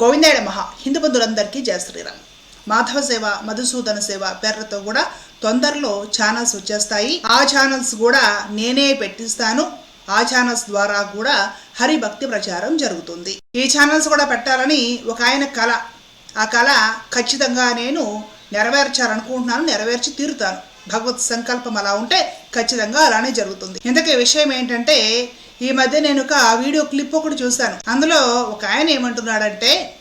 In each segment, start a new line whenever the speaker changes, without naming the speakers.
గోవిందాయ మహా హిందూ బంధువులందరికీ జయ శ్రీరామ్. మాధవ సేవ మధుసూదన సేవ పేర్లతో కూడా తొందరలో ఛానల్స్ వచ్చేస్తాయి. ఆ ఛానల్స్ కూడా నేనే పెట్టిస్తాను. ఆ ఛానల్స్ ద్వారా కూడా హరిభక్తి ప్రచారం జరుగుతుంది. ఈ ఛానల్స్ కూడా పెట్టాలని ఒక ఆయన కళ ఆ కళ ఖచ్చితంగా నేను నెరవేర్చాలనుకుంటున్నాను నెరవేర్చి తీరుతాను. భగవత్ సంకల్పం అలా ఉంటే ఖచ్చితంగా అలానే జరుగుతుంది. ఇంతకీ విషయం ఏంటంటే ఈ మధ్య నేను ఒక వీడియో క్లిప్ ఒకటి చూశాను. అందులో ఒక ఆయన ఏమంటున్నాడంటే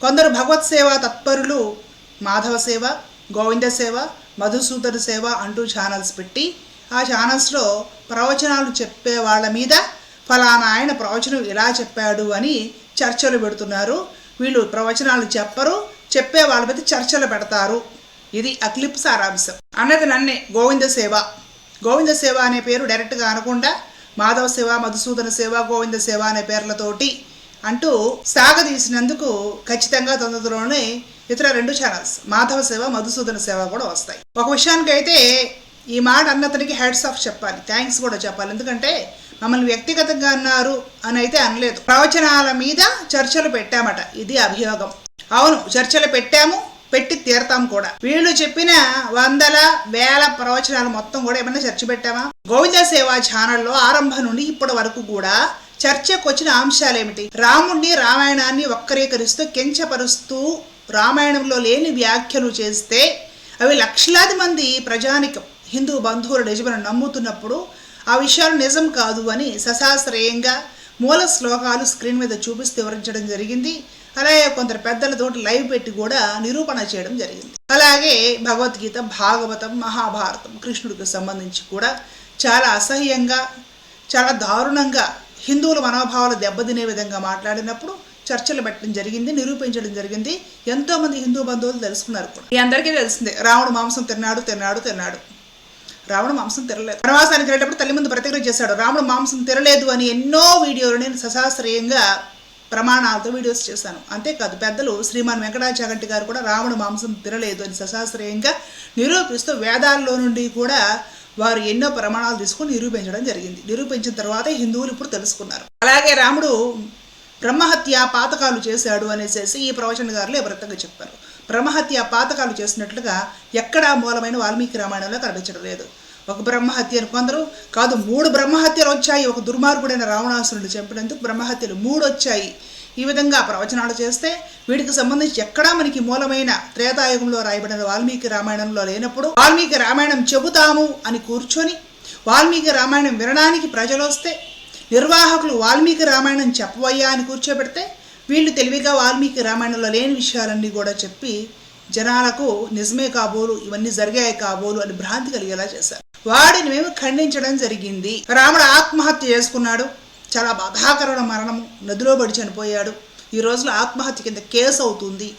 కొందరు భగవత్ సేవ తత్పరులు మాధవ సేవ గోవింద సేవ మధుసూదన సేవ అంటూ ఛానల్స్ పెట్టి ఆ ఛానల్స్లో ప్రవచనాలు చెప్పే వాళ్ళ మీద ఫలానా ఆయన ప్రవచనం ఇలా చెప్పాడు అని చర్చలు పెడుతున్నారు. వీళ్ళు ప్రవచనాలు చెప్పరు చెప్పే వాళ్ళ మీద చర్చలు పెడతారు. ఇది ఆ క్లిప్ సారాంశం. అన్నది నన్నే గోవింద సేవ. గోవింద సేవ అనే పేరు డైరెక్ట్గా అనకుండా మాధవ సేవ మధుసూదన సేవ గోవింద సేవ అనే పేర్లతోటి అంటూ సాగదీసినందుకు ఖచ్చితంగా తొందరలోనే ఇతర రెండు ఛానల్స్ మాధవ సేవ మధుసూదన సేవ కూడా వస్తాయి. ఒక విషయానికైతే ఈ మాట అన్నతనికి హెడ్స్ ఆఫ్ చెప్పాలి థ్యాంక్స్ కూడా చెప్పాలి. ఎందుకంటే మమ్మల్ని వ్యక్తిగతంగా అన్నారు అని అయితే అనలేదు. ప్రవచనాల మీద చర్చలు పెట్టామట ఇది అభియోగం. అవును చర్చలు పెట్టాము పెట్టి తీరతాం కూడా. వీళ్ళు చెప్పిన వందల వేల ప్రవచనాలు మొత్తం కూడా ఏమైనా చర్చ పెట్టామా? గోవింద సేవా ఛానల్లో ఆరంభం నుండి ఇప్పటి వరకు కూడా చర్చకు వచ్చిన అంశాలు ఏమిటి? రాముడిని రామాయణాన్ని వక్రీకరిస్తూ కించపరుస్తూ రామాయణంలో లేని వ్యాఖ్యలు చేస్తే అవి లక్షలాది మంది ప్రజానికం హిందూ బంధువుల నిజమని నమ్ముతున్నప్పుడు ఆ విషయాలు నిజం కాదు అని సశాస్త్రీయంగా మూల శ్లోకాలు స్క్రీన్ మీద చూపిస్తూ వివరించడం జరిగింది. అలాగే కొందరు పెద్దలతోటి లైవ్ పెట్టి కూడా నిరూపణ చేయడం జరిగింది. అలాగే భగవద్గీత భాగవతం మహాభారతం కృష్ణుడికి సంబంధించి కూడా చాలా అసహ్యంగా చాలా దారుణంగా హిందువుల మనోభావాలు దెబ్బతినే విధంగా మాట్లాడినప్పుడు చర్చలు పెట్టడం జరిగింది నిరూపించడం జరిగింది. ఎంతో మంది హిందూ బంధువులు తెలుసుకున్నారు కూడా. ఈ అందరికీ తెలిసిందే రావణుడు మాంసం తిన్నాడు తిన్నాడు తిన్నాడు. రావణుడు మాంసం తిరలేదు వనవాసానికి వెళ్ళేటప్పుడు తల్లి ముందు ప్రతిజ్ఞ చేశాడు రాముడు మాంసం తిరలేదు అని ఎన్నో వీడియోలు నేను సశాస్త్రీయంగా ప్రమాణాలతో వీడియోస్ చేశాను. అంతేకాదు పెద్దలు శ్రీమాన్ వెంకటాచాగంటి గారు కూడా రావణ మాంసం తినలేదు అని సశాస్త్రీయంగా నిరూపిస్తూ వేదాల్లో నుండి కూడా వారు ఎన్నో ప్రమాణాలు తీసుకుని నిరూపించడం జరిగింది. నిరూపించిన తర్వాత హిందువులు ఇప్పుడు తెలుసుకున్నారు. అలాగే రాముడు బ్రహ్మహత్య పాతకాలు చేశాడు అనేసి ఈ ప్రవచనగారులు ఎవరితంగా చెప్పారు. బ్రహ్మహత్య పాతకాలు చేసినట్లుగా ఎక్కడా మూలమైన వాల్మీకి రామాయణంలో కనిపించడం లేదు. ఒక బ్రహ్మహత్యను కొందరు కాదు మూడు బ్రహ్మహత్యలు వచ్చాయి. ఒక దుర్మార్గుడైన రావణాసురుడు చంపినందుకు బ్రహ్మహత్యలు మూడు వచ్చాయి ఈ విధంగా ప్రవచనాలు చేస్తే వీటికి సంబంధించి ఎక్కడా మనకి మూలమైన త్రేతాయుగంలో రాయబడిన వాల్మీకి రామాయణంలో లేనప్పుడు వాల్మీకి రామాయణం చెబుతాము అని కూర్చొని వాల్మీకి రామాయణం వినడానికి ప్రజలు వస్తే నిర్వాహకులు వాల్మీకి రామాయణం చెప్పవయ్యా అని కూర్చోబెడితే వీళ్ళు తెలివిగా వాల్మీకి రామాయణంలో లేని విషయాలన్నీ కూడా చెప్పి జనాలకు నిజమే కాబోలు ఇవన్నీ జరిగాయి కాబోలు అని భ్రాంతి కలిగేలా చేశారు. వాడిని మేము ఖండించడం జరిగింది. రాముడు ఆత్మహత్య చేసుకున్నాడు. చాలా బాధాకరమైన మరణము. నదిలో పడి చనిపోయాడు. ఈ రోజులో ఆత్మహత్య కింద కేసు అవుతుంది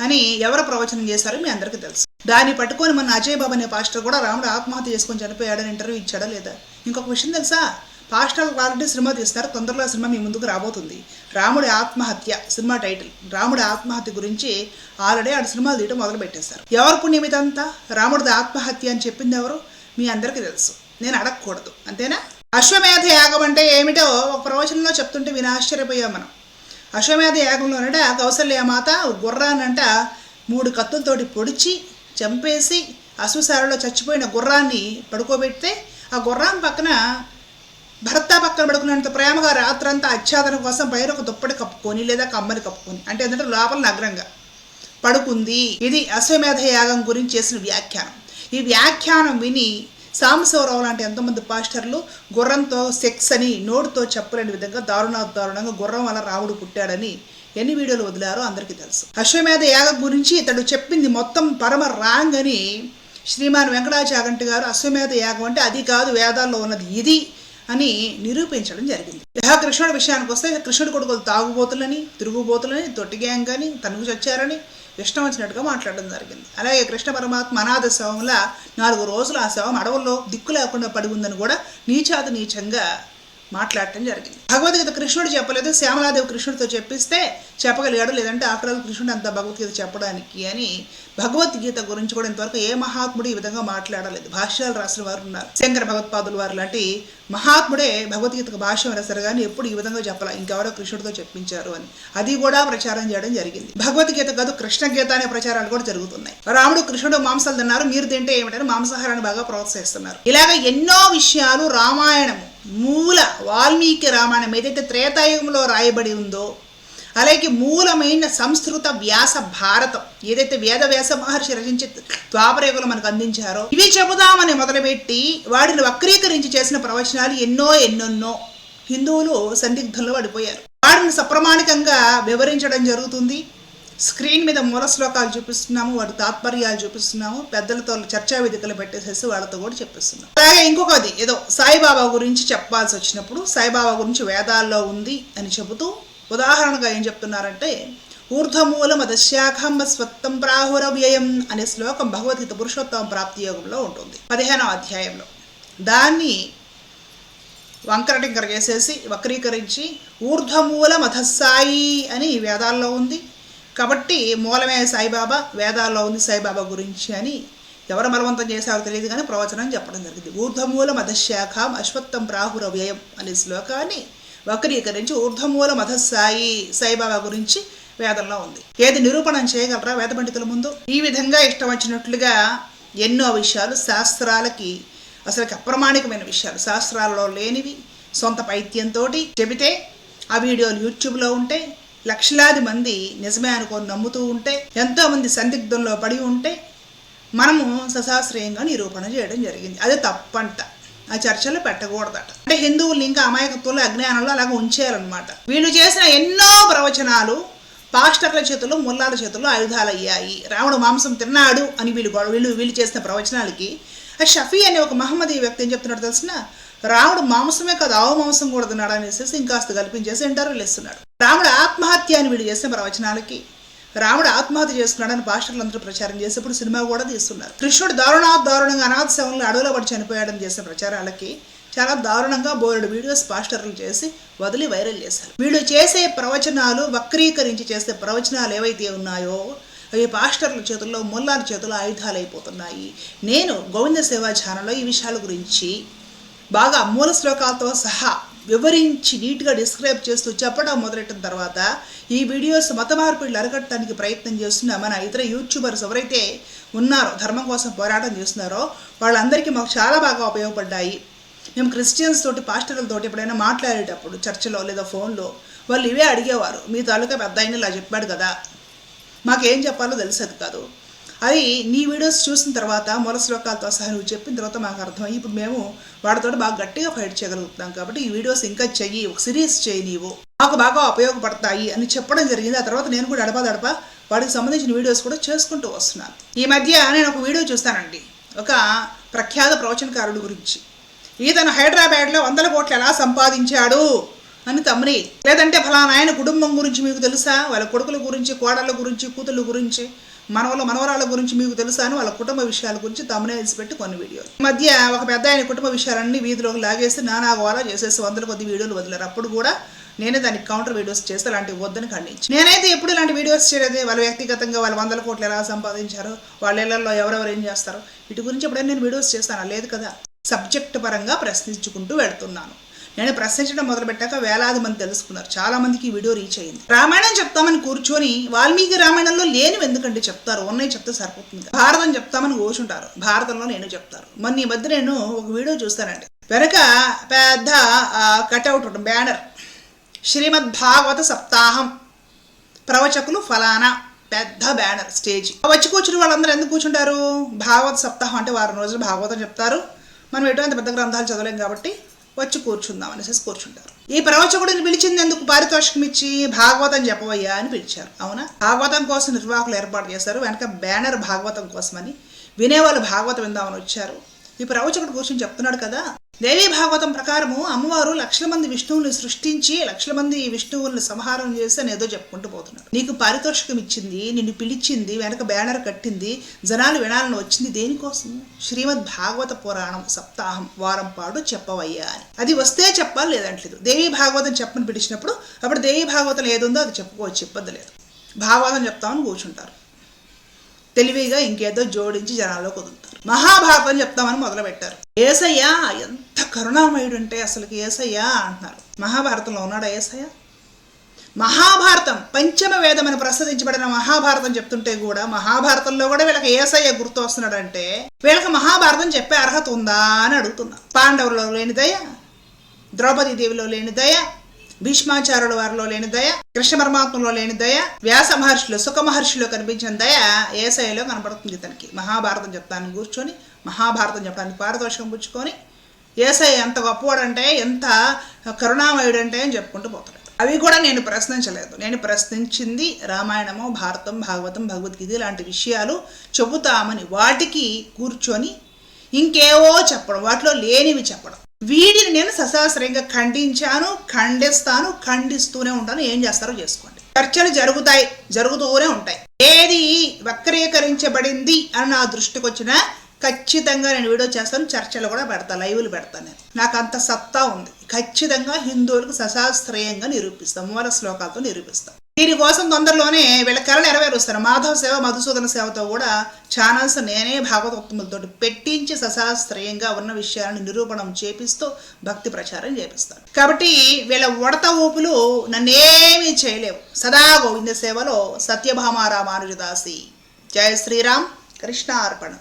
అని ఎవరు ప్రవచనం చేశారో మీ అందరికీ తెలుసు. దాన్ని పట్టుకొని మన అజయ్ బాబు అనే పాస్టర్ కూడా రాముడు ఆత్మహత్య చేసుకొని చనిపోయాడని ఇంటర్వ్యూ ఇచ్చాడా లేదా? ఇంకొక విషయం తెలుసా? పాస్టర్ ఆల్రెడీ సినిమా తీస్తారు తొందరలో సినిమా మీ ముందుకు రాబోతుంది. రాముడి ఆత్మహత్య సినిమా టైటిల్. రాముడి ఆత్మహత్య గురించి ఆల్రెడీ ఆడు సినిమాలు తీయడం మొదలు పెట్టేశారు ఎవరు పుణ్యం రాముడిది ఆత్మహత్య అని చెప్పింది ఎవరు? మీ అందరికీ తెలుసు. నేను అడగకూడదు. అంతేనా? అశ్వమేధ యాగం అంటే ఏమిటో ఒక ప్రవచనంలో చెప్తుంటే విని ఆశ్చర్యపోయాం మనం. అశ్వమేధ యాగంలోనట కౌసల్యమాత గుర్రానంట మూడు కత్తులతోటి పొడిచి చంపేసి అశ్వశాలలో చచ్చిపోయిన గుర్రాన్ని పడుకోబెడితే ఆ గుర్రం పక్కన భర్త పక్కన పడుకున్నంత ప్రేమగా రాత్రంతా ఆచ్ఛాదన కోసం పైన ఒక దుప్పటి కప్పుకొని లేదా కమ్మని కప్పుకొని అంటే ఏంటంటే లోపల నగ్రంగా పడుకుంది. ఇది అశ్వమేధ యాగం గురించి చేసిన వ్యాఖ్యానం. ఈ వ్యాఖ్యానం విని సాంబశివరావు లాంటి ఎంతోమంది పాస్టర్లు గుర్రంతో సెక్స్ అని నోటితో చెప్పలేని విధంగా దారుణ దారుణంగా గుర్రం వల్ల రాముడు పుట్టాడని ఎన్ని వీడియోలు వదిలారో అందరికీ తెలుసు. అశ్వమేధ యాగం గురించి ఇతడు చెప్పింది మొత్తం పరమ రాంగ్ అని శ్రీమాన్ వెంకటాచాగంటి గారు అశ్వమేధ యాగం అంటే అది కాదు వేదాల్లో ఉన్నది ఇది అని నిరూపించడం జరిగింది. ఇహ కృష్ణుడి విషయానికి వస్తే కృష్ణుడి కొడుకులు తాగుబోతులని తిరుగుబోతులని తొట్టి గ్యాంగ్ అని తనుగు చచ్చారని ఇష్టం వచ్చినట్టుగా మాట్లాడడం జరిగింది. అలాగే కృష్ణ పరమాత్మ అనాథ శవంలా నాలుగు రోజులు ఆ శవం అడవుల్లో దిక్కు లేకుండా పడి ఉందని కూడా నీచాతి నీచంగా మాట్లాడటం జరిగింది. భగవద్గీత కృష్ణుడు చెప్పలేదు శ్యామలాదేవి కృష్ణుడితో చెప్పిస్తే చెప్పగలిగాడు లేదంటే ఆఫ్టర్ ఆల్ కృష్ణుడు అంత భగవద్గీత చెప్పడానికి అని భగవద్గీత గురించి కూడా ఇంతవరకు ఏ మహాత్ముడు ఈ విధంగా మాట్లాడలేదు. భాష్యాలు రాసిన వారు ఉన్నారు. శంకర భగవత్పాదులు వారు లాంటి మహాత్ముడే భగవద్గీతకు భాష్యం రాశారు కానీ ఎప్పుడు ఈ విధంగా చెప్పాల? ఇంకెవరో కృష్ణుడితో చెప్పించారు అని. అది కూడా ప్రచారం చేయడం జరిగింది. భగవద్గీత కాదు కృష్ణ గీత అనే ప్రచారాలు కూడా జరుగుతున్నాయి. రాముడు కృష్ణుడు మాంసాలు తిన్నారు మీరు తింటే ఏమిటని మాంసాహారాన్ని బాగా ప్రోత్సహిస్తున్నారు. ఇలాగ ఎన్నో విషయాలు రామాయణము మూల వాల్మీకి రామాయణం ఏదైతే త్రేతాయుగంలో రాయబడి ఉందో అలాగే మూలమైన సంస్కృత వ్యాస భారతం. ఏదైతే వేద వ్యాస మహర్షి రచించి ద్వాపరయుగంలో మనకు అందించారో ఇవి చెబుదామని మొదలుపెట్టి వాటిని వక్రీకరించి చేసిన ప్రవచనాలు ఎన్నో ఎన్నెన్నో హిందువులు సందిగ్ధంలో పడిపోయారు. వాటిని సప్రమాణికంగా వివరించడం జరుగుతుంది. స్క్రీన్ మీద మూల శ్లోకాలు చూపిస్తున్నాము వాటి తాత్పర్యాలు చూపిస్తున్నాము పెద్దలతో చర్చా వేదికలు పెట్టేసేసి వాళ్ళతో కూడా చెప్పిస్తున్నాం. అలాగే ఇంకొకది ఏదో సాయిబాబా గురించి చెప్పాల్సి వచ్చినప్పుడు సాయిబాబా గురించి వేదాల్లో ఉంది అని చెబుతూ ఉదాహరణగా ఏం చెప్తున్నారంటే ఊర్ధమూల మదశాఖంబ స్వత్తం ప్రాహుర వ్యయం అనే శ్లోకం భగవద్గీత పురుషోత్తమ ప్రాప్తి యోగంలో ఉంటుంది పదిహేనవ అధ్యాయంలో. దాన్ని వంకరటింకర చేసేసి వక్రీకరించి ఊర్ధ్వమూల మధస్సాయి అని వేదాల్లో ఉంది. కాబట్టి మూలమే సాయిబాబా వేదాల్లో ఉంది సాయిబాబా గురించి అని ఎవరు బలవంతం చేశారో తెలియదు కానీ ప్రవచనం చెప్పడం జరిగింది. ఊర్ధమూల మధశాఖం అశ్వత్థం ప్రాహుర వ్యయం అనే శ్లోకాన్ని వక్రీకరించి ఊర్ధమూల మధస్సాయి సాయిబాబా గురించి వేదంలో ఉంది. ఏది నిరూపణం చేయగలరా వేద పండితుల ముందు? ఈ విధంగా ఇష్టం వచ్చినట్లుగా ఎన్నో విషయాలు శాస్త్రాలకి అసలుకి అప్రమాణికమైన విషయాలు శాస్త్రాలలో లేనివి. సొంత పైత్యంతో చెబితే ఆ వీడియోలు యూట్యూబ్లో ఉంటే లక్షలాది మంది నిజమే అనుకొని నమ్ముతూ ఉంటే ఎంతోమంది సందిగ్ధంలో పడి ఉంటే మనము సశాస్త్రీయంగా నిరూపణ చేయడం జరిగింది. అది తప్పంట. ఆ చర్చలు పెట్టకూడదట. అంటే హిందువులు ఇంకా అమాయకత్వంలో అజ్ఞానంలో అలాగ ఉంచారనమాట వీళ్ళు చేసిన ఎన్నో ప్రవచనాలు పాస్టర్ల చేతుల్లో ముల్లాల చేతుల్లో ఆయుధాలు అయ్యాయి రావణుడు మాంసం తిన్నాడు అని వీళ్ళు వీళ్ళు వీళ్ళు చేసిన ప్రవచనాలకి. ఆ షఫీ అనే ఒక మహమ్మదీ వ్యక్తి ఏం చెప్తున్నాడు తెలిసిన? రాముడు మాంసమే కాదు ఆవు మాంసం కూడా తిన్నాడు అనేసి ఇంకాస్త కల్పించేసి ఇంటర్వ్యూలు ఇస్తున్నాడు. రాముడు ఆత్మహత్య అని వీళ్ళు చేసిన ప్రవచనాలకి. రాముడు ఆత్మహత్య చేసుకున్నాడని పాస్టర్లు అందరూ ప్రచారం చేసేప్పుడు సినిమా కూడా తీస్తున్నారు. కృష్ణుడు దారుణా దారుణంగా అనాథ శవంలో అడవిలో పడి చనిపోయాడని చేసిన ప్రచారాలకి చాలా దారుణంగా బోలెడు వీడియోస్ పాస్టర్లు చేసి వదిలి వైరల్ చేశారు. వీళ్ళు చేసే ప్రవచనాలు వక్రీకరించి చేసే ప్రవచనాలు ఏవైతే ఉన్నాయో అవి పాస్టర్ల చేతుల్లో ముల్లాల చేతుల్లో ఆయుధాలు అయిపోతున్నాయి నేను గోవింద సేవా ఛానల్లో ఈ విషయాల గురించి బాగా మూల శ్లోకాలతో సహా వివరించి నీట్గా డిస్క్రైబ్ చేస్తూ చెప్పడం మొదలెట్టిన తర్వాత ఈ వీడియోస్ మత మార్పిడులు అరగట్టడానికి ప్రయత్నం చేస్తున్న మన ఇతర యూట్యూబర్స్ ఎవరైతే ఉన్నారో ధర్మం కోసం పోరాటం చేస్తున్నారో వాళ్ళందరికీ మాకు చాలా బాగా ఉపయోగపడ్డాయి. మేము క్రిస్టియన్స్ తోటి పాస్టర్లతోటి ఎప్పుడైనా మాట్లాడేటప్పుడు చర్చిలో లేదా ఫోన్లో వాళ్ళు ఇవే అడిగేవారు. మీ తాలూకా పెద్ద ఇలా చెప్పాడు కదా. మాకేం చెప్పాలో తెలిసేది కాదు. అది నీ వీడియోస్ చూసిన తర్వాత మూల శ్లోకాలతో సహా నువ్వు చెప్పిన తర్వాత మాకు అర్థమయ్యి ఇప్పుడు మేము వాడితో బాగా గట్టిగా ఫైట్ చేయగలుగుతున్నాం కాబట్టి ఈ వీడియోస్ ఇంకా చెయ్యి ఒక సిరీస్ చేయి నీవు. మాకు బాగా ఉపయోగపడతాయి అని చెప్పడం జరిగింది. ఆ తర్వాత నేను కూడా అడపా దడప వాడికి సంబంధించిన వీడియోస్ కూడా చేసుకుంటూ వస్తున్నాను. ఈ మధ్య నేను ఒక వీడియో చూస్తానండి. ఒక ప్రఖ్యాత ప్రవచనకారుడు గురించి. ఈతను హైదరాబాద్లో వందల కోట్లు ఎలా సంపాదించాడు అని తమ్ముని. లేదంటే ఫలానా ఆయన కుటుంబం గురించి మీకు తెలుసా? వాళ్ళ కొడుకుల గురించి కోడళ్ళ గురించి కూతుళ్ళ గురించి. మనవల మనవరాళ్ళ గురించి మీకు తెలుసా అని వాళ్ళ కుటుంబ విషయాల గురించి తమ్మునేసి పెట్టి కొన్ని వీడియోలు. ఈ మధ్య ఒక పెద్ద ఆయన కుటుంబ విషయాలన్నీ వీధిలోకి లాగేసి నానా గోలా చేసేసి వందల కొద్ది వీడియోలు వదిలేరు. అప్పుడు కూడా నేనే దానికి కౌంటర్ వీడియోస్ చేస్తే అలాంటివి వద్దని ఖండించి. నేనైతే ఎప్పుడు ఇలాంటి వీడియోస్ చేయలేదు. వాళ్ళ వ్యక్తిగతంగా వాళ్ళ వందల కోట్లు ఎలా సంపాదించారు వాళ్ళ ఇళ్ళలో ఎవరెవరు ఏం చేస్తారు వీటి గురించి ఎప్పుడైనా నేను వీడియోస్ చేస్తానా? లేదు కదా. సబ్జెక్ట్ పరంగా ప్రశ్నించుకుంటూ వెళ్తున్నాను. నేను ప్రశ్నించడం మొదలుపెట్టాక వేలాది మంది తెలుసుకున్నారు. చాలా మందికి ఈ వీడియో రీచ్ అయింది రామాయణం చెప్తామని కూర్చొని వాల్మీకి రామాయణంలో లేనివి ఎందుకంటే చెప్తారు? ఉన్నాయి చెప్తే సరిపోతుంది భారతం చెప్తామని కూర్చుంటారు భారతంలో నేను చెప్తారు మొన్న ఈ మధ్య నేను ఒక వీడియో చూస్తానండి. వెనక పెద్ద కట్అవుట్ ఉంటుంది బ్యానర్. శ్రీమద్ భాగవత సప్తాహం. ప్రవచకులు ఫలానా పెద్ద బ్యానర్ స్టేజ్. వచ్చి కూర్చుని వాళ్ళందరూ ఎందుకు కూర్చుంటారు? భాగవత సప్తాహం అంటే వారం రోజులు భాగవతం చెప్తారు. మనం ఎటువంటి పెద్ద గ్రంథాలు చదవలేం కాబట్టి వచ్చి కూర్చుందాం అనేసి కూర్చుంటారు. ఈ ప్రవచకుడిని పిలిచింది ఎందుకు? పారితోషికం ఇచ్చి భాగవతం చెప్పవయ్యా అని పిలిచారు. అవునా? భాగవతం కోసం నిర్వాహకులు ఏర్పాటు చేశారు. వెనక బ్యానర్ భాగవతం కోసమని. వినేవాళ్ళు భాగవతం విందామని వచ్చారు. ఈ ప్రవచకుడు కూర్చొని చెప్తున్నాడు కదా. దేవీ భాగవతం ప్రకారము అమ్మవారు లక్షల మంది విష్ణువుని సృష్టించి లక్షల మంది విష్ణువుల్ని సంహారం చేసి అని ఏదో చెప్పుకుంటూ పోతున్నాడు. నీకు పారితోషికం ఇచ్చింది నిన్ను పిలిచింది వెనక బ్యానర్ కట్టింది జనాలు వినాలని వచ్చింది దేనికోసం? శ్రీమద్ భాగవత పురాణం సప్తాహం వారం పాటు చెప్పవయ్యా అని. అది వస్తే చెప్పాలి లేదంటలేదు. దేవీ భాగవతం చెప్పని పిలిచినప్పుడు అప్పుడు దేవీ భాగవతం ఏదుందో అది చెప్పుకోవచ్చు ఇబ్బంది లేదు. భాగవతం చెప్తామని కూర్చుంటారు. తెలివిగా ఇంకేదో జోడించి జనాల్లో కుదురుతారు మహాభారతం చెప్తామని మొదలు పెట్టారు ఏసయ్య ఎంత కరుణామయుడు అంటే అసలుకి ఏసయ్య అంటున్నారు. మహాభారతంలో ఉన్నాడా ఏసయ్య? మహాభారతం పంచమ వేదం అని ప్రసాదించబడిన మహాభారతం చెప్తుంటే కూడా మహాభారతంలో కూడా వీళ్ళకి ఏసయ్య గుర్తు వస్తున్నాడంటే వీళ్ళకి మహాభారతం చెప్పే అర్హత ఉందా అని అడుగుతున్నా. పాండవులలో లేని దయ ద్రౌపది దేవిలో లేని దయ భీష్మాచార్యుల వారిలో లేని దయ కృష్ణ పరమాత్మలో లేని దయ వ్యాస మహర్షిలో సుఖ మహర్షిలో కనిపించిన దయ ఏసఐలో కనబడుతుంది తనకి మహాభారతం చెప్తాను కూర్చొని మహాభారతం చెప్పడానికి పారితోషికం పుచ్చుకొని ఏసఐ ఎంత గొప్పవాడంటే ఎంత కరుణామయుడంటే అని చెప్పుకుంటూ పోతాడు. అవి కూడా నేను ప్రశ్నించలేదు. నేను ప్రశ్నించింది రామాయణము భారతం భాగవతం భగవద్గీత ఇలాంటి విషయాలు చెబుతామని వాటికి కూర్చొని ఇంకేవో చెప్పడం వాటిలో లేనివి చెప్పడం. వీటిని నేను సశాస్త్రంగా ఖండించాను ఖండిస్తాను ఖండిస్తూనే ఉంటాను. ఏం చేస్తారో చేసుకోండి. చర్చలు జరుగుతాయి జరుగుతూనే ఉంటాయి. ఏది వక్రీకరించబడింది అని నా దృష్టికి వచ్చినా ఖచ్చితంగా నేను వీడియో చేస్తాను చర్చలు కూడా పెడతాను లైవ్లు పెడతాను నేను. నాకు అంత సత్తా ఉంది. ఖచ్చితంగా హిందువులకు సశాస్త్రీయంగా నిరూపిస్తాం మూల శ్లోకాలతో నిరూపిస్తాం. దీనికోసం తొందరలోనే వీళ్ళ కళ నెరవేరుస్తాను మాధవ సేవ మధుసూదన సేవతో కూడా ఛానల్స్ నేనే భాగవతోక్తములతో పెట్టించి సశాస్త్రీయంగా ఉన్న విషయాలను నిరూపణం చేపిస్తూ భక్తి ప్రచారం చేపిస్తాను కాబట్టి వీళ్ళ ఉడత ఊపులు నన్నేమీ చేయలేవు. సదా గోవింద సేవలో సత్యభామారామానుజదాసి. జయ శ్రీరామ్. కృష్ణ అర్పణం